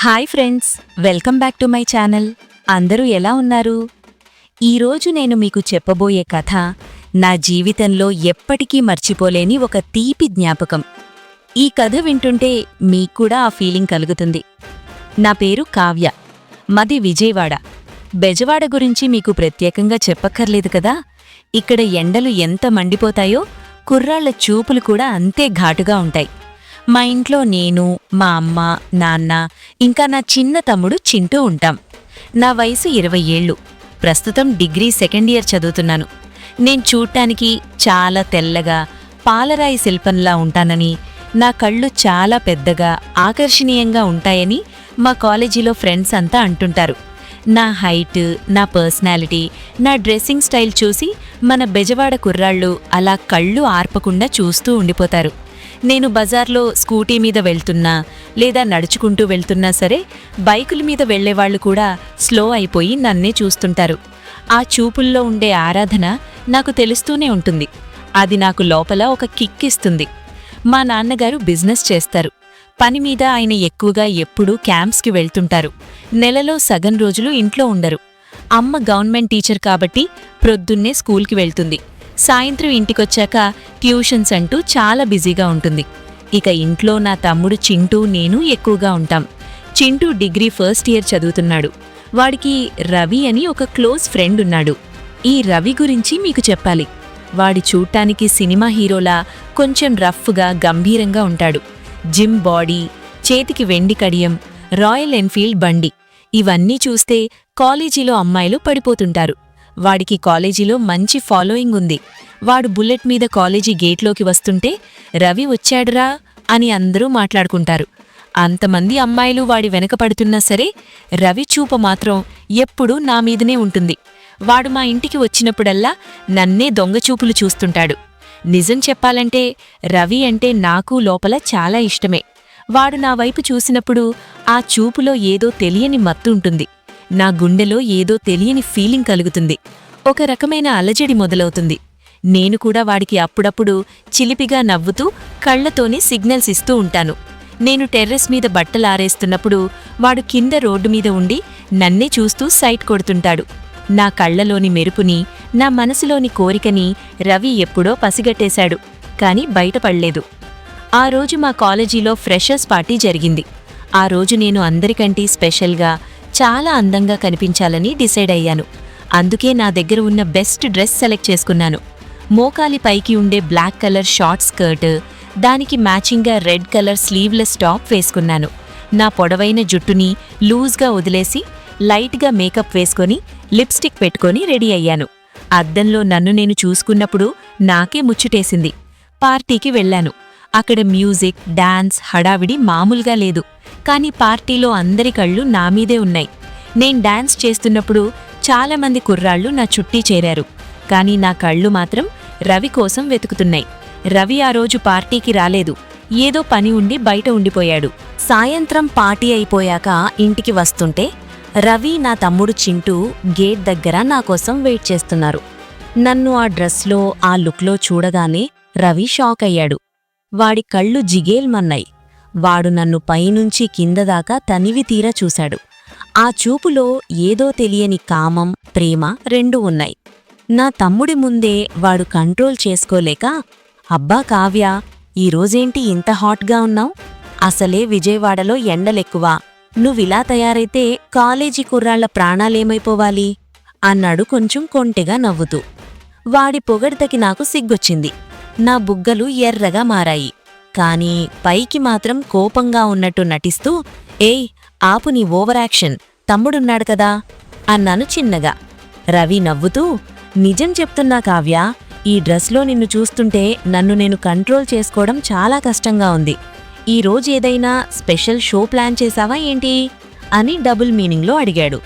Hi friends welcome back to my channel. అందరూ ఎలా ఉన్నారు? ఈరోజు నేను మీకు చెప్పబోయే కథ నా జీవితంలో ఎప్పటికీ మర్చిపోలేని ఒక తీపి జ్ఞాపకం. ఈ కథ వింటుంటే మీకు కూడా ఆ ఫీలింగ్ కలుగుతుంది. నా పేరు కావ్య మది విజయవాడ. బెజవాడ గురించి మీకు ప్రత్యేకంగా చెప్పక్కర్లేదు కదా? ఇక్కడ ఎండలు ఎంత మండిపోతాయో కుర్రాళ్ళ చూపులు కూడా అంతే ఘాటుగా ఉంటాయి. మా ఇంట్లో నేను మా అమ్మ నాన్న ఇంకా నా చిన్న తమ్ముడు చింటూ ఉంటాం. నా వయసు ఇరవై ఏళ్ళు. ప్రస్తుతం డిగ్రీ సెకండ్ ఇయర్ చదువుతున్నాను. నేను చూడటానికి చాలా తెల్లగా పాలరాయి శిల్పంలా ఉంటానని నా కళ్ళు చాలా పెద్దగా ఆకర్షణీయంగా ఉంటాయని మా కాలేజీలో ఫ్రెండ్స్ అంతా అంటుంటారు. నా హైట్ నా పర్సనాలిటీ నా డ్రెస్సింగ్ స్టైల్ చూసి మన బెజవాడ కుర్రాళ్ళు అలా కళ్ళు ఆర్పకుండా చూస్తూ ఉండిపోతారు. నేను బజార్లో స్కూటీ మీద వెళ్తున్నా లేదా నడుచుకుంటూ వెళ్తున్నా సరే బైకుల మీద వెళ్ళేవాళ్ళు కూడా స్లో అయిపోయి నన్నే చూస్తుంటారు. ఆ చూపుల్లో ఉండే ఆరాధన నాకు తెలుస్తూనే ఉంటుంది. అది నాకు లోపల ఒక కిక్ ఇస్తుంది. మా నాన్నగారు బిజినెస్ చేస్తారు. పని మీద ఆయన ఎక్కువగా ఎప్పుడూ క్యాంప్స్కి వెళ్తుంటారు. నెలలో సగం రోజులు ఇంట్లో ఉండరు. అమ్మ గవర్నమెంట్ టీచర్ కాబట్టి ప్రొద్దున్నే స్కూల్కి వెళ్తుంది. సాయంత్రం ఇంటికొచ్చాక ట్యూషన్స్ అంటూ చాలా బిజీగా ఉంటుంది. ఇక ఇంట్లో నా తమ్ముడు చింటూ నేను ఎక్కువగా ఉంటాం. చింటూ డిగ్రీ ఫస్ట్ ఇయర్ చదువుతున్నాడు. వాడికి రవి అని ఒక క్లోజ్ ఫ్రెండ్ ఉన్నాడు. ఈ రవి గురించి మీకు చెప్పాలి. వాడి చూడటానికి సినిమా హీరోలా కొంచెం రఫ్గా గంభీరంగా ఉంటాడు. జిమ్ బాడీ చేతికి వెండి కడియం రాయల్ ఎన్ఫీల్డ్ బండి. ఇవన్నీ చూస్తే కాలేజీలో అమ్మాయిలు పడిపోతుంటారు. వాడికి కాలేజీలో మంచి ఫాలోయింగ్ ఉంది. వాడు బుల్లెట్ మీద కాలేజీ గేట్లోకి వస్తుంటే రవి వచ్చాడురా అని అందరూ మాట్లాడుకుంటారు. అంతమంది అమ్మాయిలు వాడి వెనక పడుతున్నా సరే రవి చూప మాత్రం ఎప్పుడూ నా మీదనే ఉంటుంది. వాడు మా ఇంటికి వచ్చినప్పుడల్లా నన్నే దొంగచూపులు చూస్తుంటాడు. నిజం చెప్పాలంటే రవి అంటే నాకు లోపల చాలా ఇష్టమే. వాడు నా వైపు చూసినప్పుడు ఆ చూపులో ఏదో తెలియని మత్తు ఉంటుంది. నా గుండెలో ఏదో తెలియని ఫీలింగ్ కలుగుతుంది. ఒక రకమైన అలజడి మొదలవుతుంది. నేను కూడా వాడికి అప్పుడప్పుడు చిలిపిగా నవ్వుతూ కళ్ళతోనే సిగ్నల్స్ ఇస్తూ ఉంటాను. నేను టెర్రస్ మీద బట్టలారేస్తున్నప్పుడు వాడు కింద రోడ్డు మీద ఉండి నన్నే చూస్తూ సైట్ కొడుతుంటాడు. నా కళ్ళలోని మెరుపుని నా మనసులోని కోరికని రవి ఎప్పుడో పసిగట్టేశాడు కాని బయటపడలేదు. ఆ రోజు మా కాలేజీలో ఫ్రెషర్స్ పార్టీ జరిగింది. ఆ రోజు నేను అందరికంటే స్పెషల్గా చాలా అందంగా కనిపించాలని డిసైడ్ అయ్యాను. అందుకే నా దగ్గర ఉన్న బెస్ట్ డ్రెస్ సెలెక్ట్ చేసుకున్నాను. మోకాలి పైకి ఉండే బ్లాక్ కలర్ షార్ట్ స్కర్ట్ దానికి మ్యాచింగ్గా రెడ్ కలర్ స్లీవ్లెస్ టాప్ వేసుకున్నాను. నా పొడవైన జుట్టుని లూజ్గా వదిలేసి లైట్గా మేకప్ వేసుకొని లిప్స్టిక్ పెట్టుకొని రెడీ అయ్యాను. అద్దంలో నన్ను నేను చూసుకున్నప్పుడు నాకే ముచ్చుటేసింది. పార్టీకి వెళ్ళాను. అక్కడ మ్యూజిక్ డాన్స్ హడావిడి మామూలుగా లేదు. కానీ పార్టీలో అందరి కళ్ళు నా మీదే ఉన్నాయి. నేను డాన్స్ చేస్తున్నప్పుడు చాలామంది కుర్రాళ్ళు నా చుట్టి చేరారు. కానీ నా కళ్ళు మాత్రం రవి కోసం వెతుకుతున్నాయి. రవి ఆ రోజు పార్టీకి రాలేదు. ఏదో పని ఉండి బయట ఉండిపోయాడు. సాయంత్రం పార్టీ అయిపోయాక ఇంటికి వస్తుంటే రవి నా తమ్ముడు చింటూ గేట్ దగ్గర నా కోసం వెయిట్ చేస్తున్నారు. నన్ను ఆ డ్రెస్లో ఆ లుక్లో చూడగానే రవి షాక్ అయ్యాడు. వాడి కళ్ళు జిగేల్మన్నాయి. వాడు నన్ను పైనుంచి కింద దాకా తనివి తీర చూశాడు. ఆ చూపులో ఏదో తెలియని కామం ప్రేమ రెండూ ఉన్నాయి. నా తమ్ముడి ముందే వాడు కంట్రోల్ చేసుకోలేక అబ్బా కావ్య ఈరోజేంటి ఇంత హాట్గా ఉన్నావు? అసలే విజయవాడలో ఎండలెక్కువ. నువ్విలా తయారైతే కాలేజీ కుర్రాళ్ళ ప్రాణాలేమైపోవాలి? అన్నాడు కొంచెం కొంటెగా నవ్వుతూ. వాడి పొగడ్తకి నాకు సిగ్గొచ్చింది. నా బుగ్గలు ఎర్రగా మారాయి. కానీ పైకి మాత్రం కోపంగా ఉన్నట్టు నటిస్తూ ఏయ్ ఆపు నీ ఓవరాక్షన్ తమ్ముడున్నాడు కదా అన్నాను చిన్నగా. రవి నవ్వుతూ నిజం చెప్తున్నా కావ్య ఈ డ్రెస్లో నిన్ను చూస్తుంటే నన్ను నేను కంట్రోల్ చేసుకోవడం చాలా కష్టంగా ఉంది. ఈ రోజు ఏదైనా స్పెషల్ షో ప్లాన్ చేశావా ఏంటి? అని డబుల్ మీనింగ్లో అడిగాడు.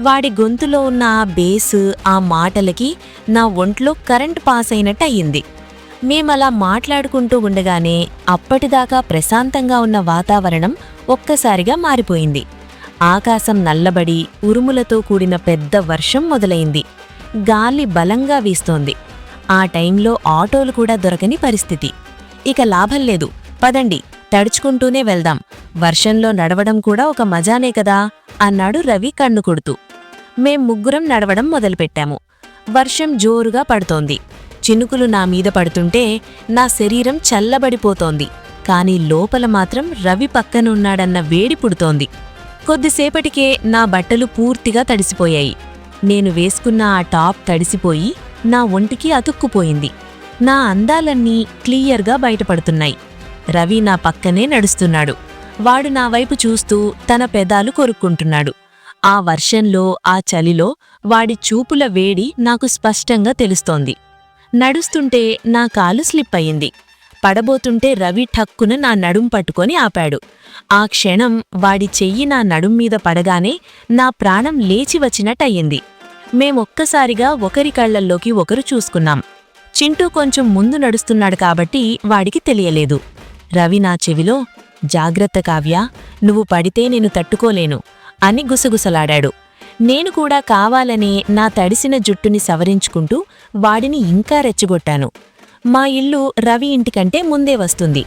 వాడి గొంతులో ఉన్న ఆ బేసు ఆ మాటలకి నా ఒంట్లో కరెంట్ పాస్ అయినట్టు అయ్యింది. మేమలా మాట్లాడుకుంటూ ఉండగానే అప్పటిదాకా ప్రశాంతంగా ఉన్న వాతావరణం ఒక్కసారిగా మారిపోయింది. ఆకాశం నల్లబడి ఉరుములతో కూడిన పెద్ద వర్షం మొదలైంది. గాలి బలంగా వీస్తోంది. ఆ టైంలో ఆటోలు కూడా దొరకని పరిస్థితి. ఇక లాభం లేదు. పదండి తడుచుకుంటూనే వెళ్దాం. వర్షంలో నడవడం కూడా ఒక మజానే కదా అన్నాడు రవి కన్ను కొడుతూ. మేం ముగ్గురం నడవడం మొదలుపెట్టాము. వర్షం జోరుగా పడుతోంది. చినుకులు నా మీద పడుతుంటే నా శరీరం చల్లబడిపోతోంది. కాని లోపల మాత్రం రవి పక్కనున్నాడన్న వేడి పుడుతోంది. కొద్దిసేపటికే నా బట్టలు పూర్తిగా తడిసిపోయాయి. నేను వేసుకున్న ఆ టాప్ తడిసిపోయి నా ఒంటికి అతుక్కుపోయింది. నా అందాలన్నీ క్లియర్గా బయటపడుతున్నాయి. రవి నా పక్కనే నడుస్తున్నాడు. వాడు నా వైపు చూస్తూ తన పెదాలు కొరుక్కుంటున్నాడు. ఆ వర్షంలో ఆ చలిలో వాడి చూపుల వేడి నాకు స్పష్టంగా తెలుస్తోంది. నడుస్తుంటే నా కాలు స్లిప్ అయింది పడబోతుంటే రవి ఠక్కున నా నడుం పట్టుకొని ఆపాడు. ఆ క్షణం వాడి చెయ్యి నా నడుం మీద పడగానే నా ప్రాణం లేచి వచ్చినట్టయింది. మేమొక్కసారిగా ఒకరి కళ్ళల్లోకి ఒకరు చూసుకున్నాం. చింటూ కొంచెం ముందు నడుస్తున్నాడు కాబట్టి వాడికి తెలియలేదు. రవి నా చెవిలో జాగ్రత్త కావ్య నువ్వు పడితే నేను తట్టుకోలేను అని గుసగుసలాడాడు. నేను కూడా కావాలనే నా తడిసిన జుట్టుని సవరించుకుంటూ వాడిని ఇంకా రెచ్చగొట్టాను. మా ఇల్లు రవి ఇంటికంటే ముందే వస్తుంది.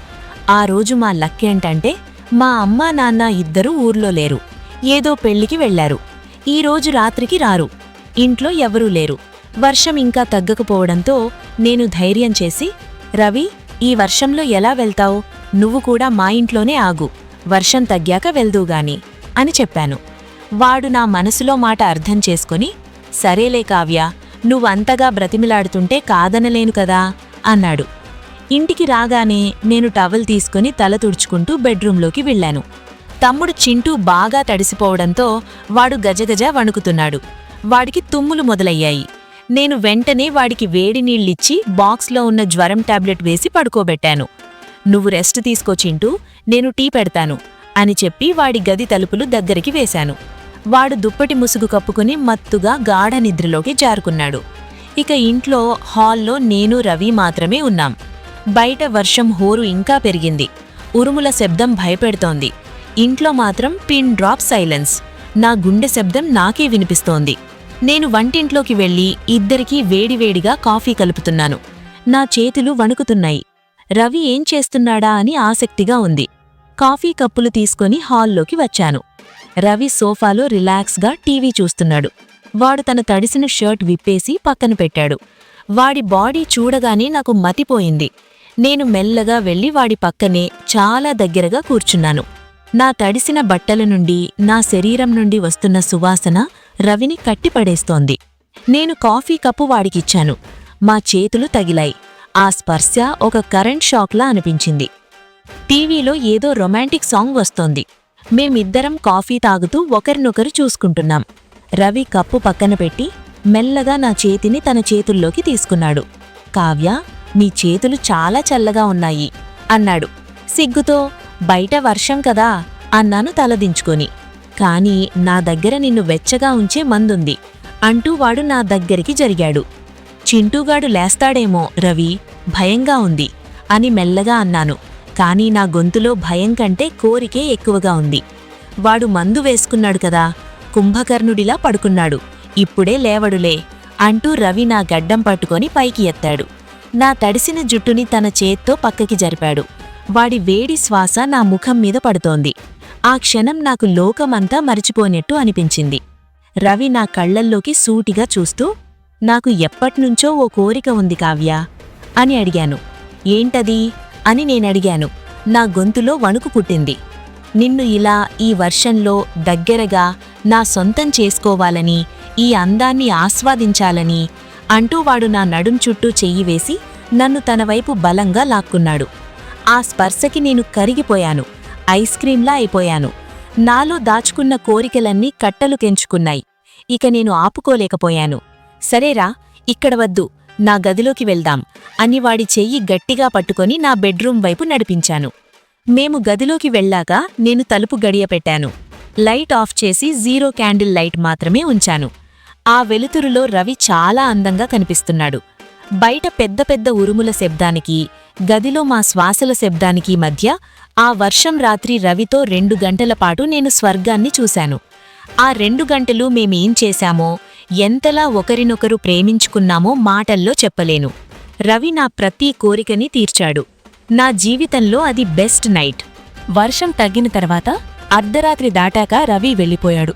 ఆ రోజు మా లక్ ఏంటంటే మా అమ్మా నాన్న ఇద్దరూ ఊర్లో లేరు. ఏదో పెళ్ళికి వెళ్ళారు ఈరోజు రాత్రికి రారు. ఇంట్లో ఎవరూ లేరు. వర్షం ఇంకా తగ్గకపోవడంతో నేను ధైర్యం చేసి రవి ఈ వర్షంలో ఎలా వెళ్తావు? నువ్వు కూడా మా ఇంట్లోనే ఆగు. వర్షం తగ్గాక వెళ్దూగాని అని చెప్పాను. వాడు నా మనసులో మాట అర్థం చేసుకొని సరేలే కావ్య నువ్వంతగా బ్రతిమిలాడుతుంటే కాదనలేను కదా అన్నాడు. ఇంటికి రాగానే నేను టవల్ తీసుకుని తల తుడుచుకుంటూ బెడ్రూంలోకి వెళ్ళాను. తమ్ముడు చింటూ బాగా తడిసిపోవడంతో వాడు గజగజ వణుకుతున్నాడు. వాడికి తుమ్ములు మొదలయ్యాయి. నేను వెంటనే వాడికి వేడి నీళ్ళిచ్చి బాక్స్లో ఉన్న జ్వరం టాబ్లెట్ వేసి పడుకోబెట్టాను. నువ్వు రెస్ట్ తీసుకో చింటూ నేను టీ పెడతాను అని చెప్పి వాడి గది తలుపులు దగ్గరికి వేశాను. వాడు దుప్పటి ముసుగు కప్పుకుని మత్తుగా గాఢ నిద్రలోకి జారుకున్నాడు. ఇక ఇంట్లో హాల్లో నేను రవి మాత్రమే ఉన్నాం. బయట వర్షం హోరు ఇంకా పెరిగింది. ఉరుముల శబ్దం భయపెడుతోంది. ఇంట్లో మాత్రం పిన్ డ్రాప్ సైలెన్స్. నా గుండె శబ్దం నాకే వినిపిస్తోంది. నేను వంటింట్లోకి వెళ్ళి ఇద్దరికీ వేడివేడిగా కాఫీ కలుపుతున్నాను. నా చేతులు వణుకుతున్నాయి. రవి ఏం చేస్తున్నాడా అని ఆసక్తిగా ఉంది. కాఫీ కప్పులు తీసుకొని హాల్లోకి వచ్చాను. రవి సోఫాలో రిలాక్స్గా టీవీ చూస్తున్నాడు. వాడు తన తడిసిన షర్ట్ విప్పేసి పక్కన పెట్టాడు. వాడి బాడీ చూడగానే నాకు మతిపోయింది. నేను మెల్లగా వెళ్ళి వాడి పక్కనే చాలా దగ్గరగా కూర్చున్నాను. నా తడిసిన బట్టల నుండి నా శరీరం నుండి వస్తున్న సువాసన రవిని కట్టిపడేస్తోంది. నేను కాఫీ కప్పు వాడికిచ్చాను. మా చేతులు తగిలాయి. ఆ స్పర్శ ఒక కరెంట్ షాక్లా అనిపించింది. టీవీలో ఏదో రొమాంటిక్ సాంగ్ వస్తోంది. మేమిద్దరం కాఫీ తాగుతూ ఒకరినొకరు చూసుకుంటున్నాం. రవి కప్పు పక్కన పెట్టి మెల్లగా నా చేతిని తన చేతుల్లోకి తీసుకున్నాడు. కావ్య మీ చేతులు చాలా చల్లగా ఉన్నాయి అన్నాడు. సిగ్గుతో బయట వర్షం కదా అన్నాను తలదించుకొని. కాని నా దగ్గర నిన్ను వెచ్చగా ఉంచే మందుంది అంటూ వాడు నా దగ్గరికి జరిగాడు. చింటూగాడు లేస్తాడేమో రవి భయంగా ఉంది అని మెల్లగా అన్నాను. కానీ నా గొంతులో భయం కంటే కోరికే ఎక్కువగా ఉంది. వాడు మందు వేసుకున్నాడు కదా కుంభకర్ణుడిలా పడుకున్నాడు. ఇప్పుడే లేవడులే అంటూ రవి నా గడ్డం పట్టుకొని పైకి ఎత్తాడు. నా తడిసిన జుట్టుని తన చేత్తో పక్కకి జరిపాడు. వాడి వేడి శ్వాస నా ముఖం మీద పడుతోంది. ఆ క్షణం నాకు లోకమంతా మరిచిపోయినట్టు అనిపించింది. రవి నా కళ్ళల్లోకి సూటిగా చూస్తూ నాకు ఎప్పట్నుంచో ఓ కోరిక ఉంది కావ్య అని అడిగాను. ఏంటది? అని నేనడిగాను. నా గొంతులో వణుకు పుట్టింది. నిన్ను ఇలా ఈ వర్షంలో దగ్గరగా నా సొంతం చేసుకోవాలని ఈ అందాన్ని ఆస్వాదించాలని అంటూ వాడు నా నడుం చుట్టూ చెయ్యి వేసి నన్ను తన వైపు బలంగా లాక్కున్నాడు. ఆ స్పర్శకి నేను కరిగిపోయాను. ఐస్ క్రీంలా అయిపోయాను. నాలో దాచుకున్న కోరికలన్నీ కట్టలు కెంచుకున్నాయి. ఇక నేను ఆపుకోలేకపోయాను. సరేరా ఇక్కడ వద్దు. నా గదిలోకి వెళ్దాం అని వాడి చెయ్యి గట్టిగా పట్టుకొని నా బెడ్రూం వైపు నడిపించాను. మేము గదిలోకి వెళ్ళాక నేను తలుపు గడియపెట్టాను. లైట్ ఆఫ్ చేసి జీరో క్యాండిల్ లైట్ మాత్రమే ఉంచాను. ఆ వెలుతురులో రవి చాలా అందంగా కనిపిస్తున్నాడు. బయట పెద్ద పెద్ద ఉరుముల శబ్దానికి గదిలో మా శ్వాసల శబ్దానికి మధ్య ఆ వర్షం రాత్రి రవితో రెండు గంటల పాటు నేను స్వర్గాన్ని చూశాను. ఆ రెండు గంటలు మేమేం చేశామో ఎంతలా ఒకరినొకరు ప్రేమించుకున్నామో మాటల్లో చెప్పలేను. రవి నా ప్రతి కోరికని తీర్చాడు. నా జీవితంలో అది బెస్ట్ నైట్. వర్షం తగ్గిన తర్వాత అర్ధరాత్రి దాటాక రవి వెళ్ళిపోయాడు.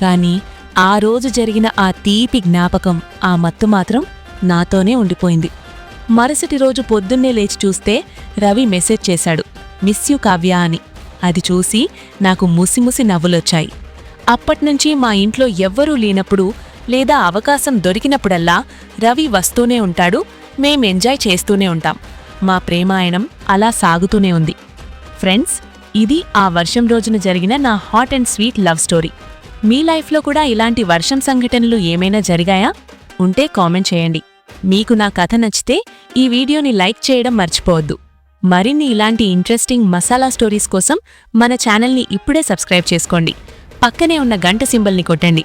కాని ఆ రోజు జరిగిన ఆ తీపి జ్ఞాపకం ఆ మత్తు మాత్రం నాతోనే ఉండిపోయింది. మరుసటి రోజు పొద్దున్నే లేచి చూస్తే రవి మెసేజ్ చేశాడు. మిస్ యు కావ్య అని. అది చూసి నాకు ముసిముసి నవ్వులొచ్చాయి. అప్పట్నుంచి మా ఇంట్లో ఎవ్వరూ లేనప్పుడు లేదా అవకాశం దొరికినప్పుడల్లా రవి వస్తూనే ఉంటాడు మేం ఎంజాయ్ చేస్తూనే ఉంటాం. మా ప్రేమాయణం అలా సాగుతూనే ఉంది. ఫ్రెండ్స్ ఇది ఆ వర్షం రోజున జరిగిన నా hot and sweet love story. మీ లైఫ్లో కూడా ఇలాంటి వర్షం సంఘటనలు ఏమైనా జరిగాయా? ఉంటే కామెంట్ చేయండి. మీకు నా కథ నచ్చితే ఈ వీడియోని లైక్ చేయడం మర్చిపోవద్దు. మరిన్ని ఇలాంటి ఇంట్రెస్టింగ్ మసాలా స్టోరీస్ కోసం మన ఛానల్ని ఇప్పుడే సబ్స్క్రైబ్ చేసుకోండి. పక్కనే ఉన్న గంట సింబల్ని కొట్టండి.